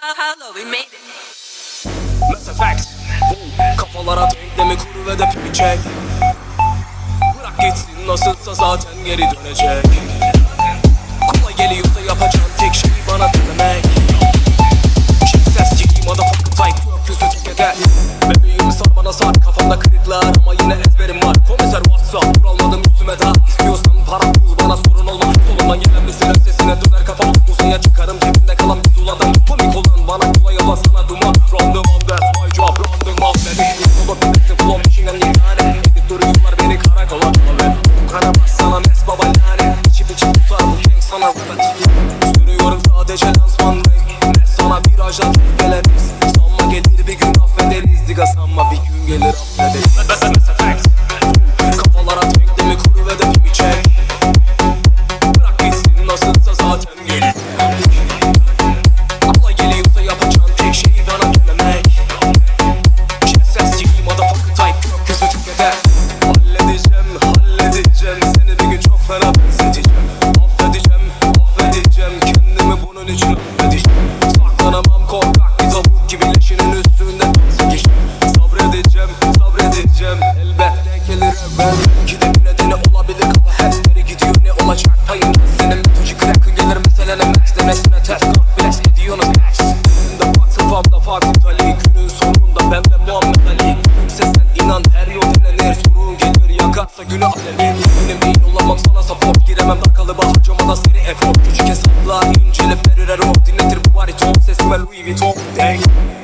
Hello, we made it. Mass Effect. Kafalara denklemi kuru ve de pik çek. Bırak gitsin nasılsa zaten geri dönecek. Kolay geliyorsa yapacağım Bak bitti flow içinden idare beni karakola. Çalı Kara bassana mes lanet İçip içip tutar sana rap Sürüyorum sadece lansman Suyun içine diş. Saklanamam korkak bir tavuk gibi leşinin üstünde Sabredeceğim sabredeceğim. Elbette gelir evvel. Gidip olabilir kafa hepsleri gidiyor. Ne olacak Hayır? Senin metoji crack'ın gelir meselenin max demesine ters Kalk bileş max. Önümde bak sıfamda Fatih Ali sonunda ben de Muhammed Ali. İnan her yol denenir. Sorun gelir yakarsa günü alevi Emin olamam sana support giremem. Takıl thing.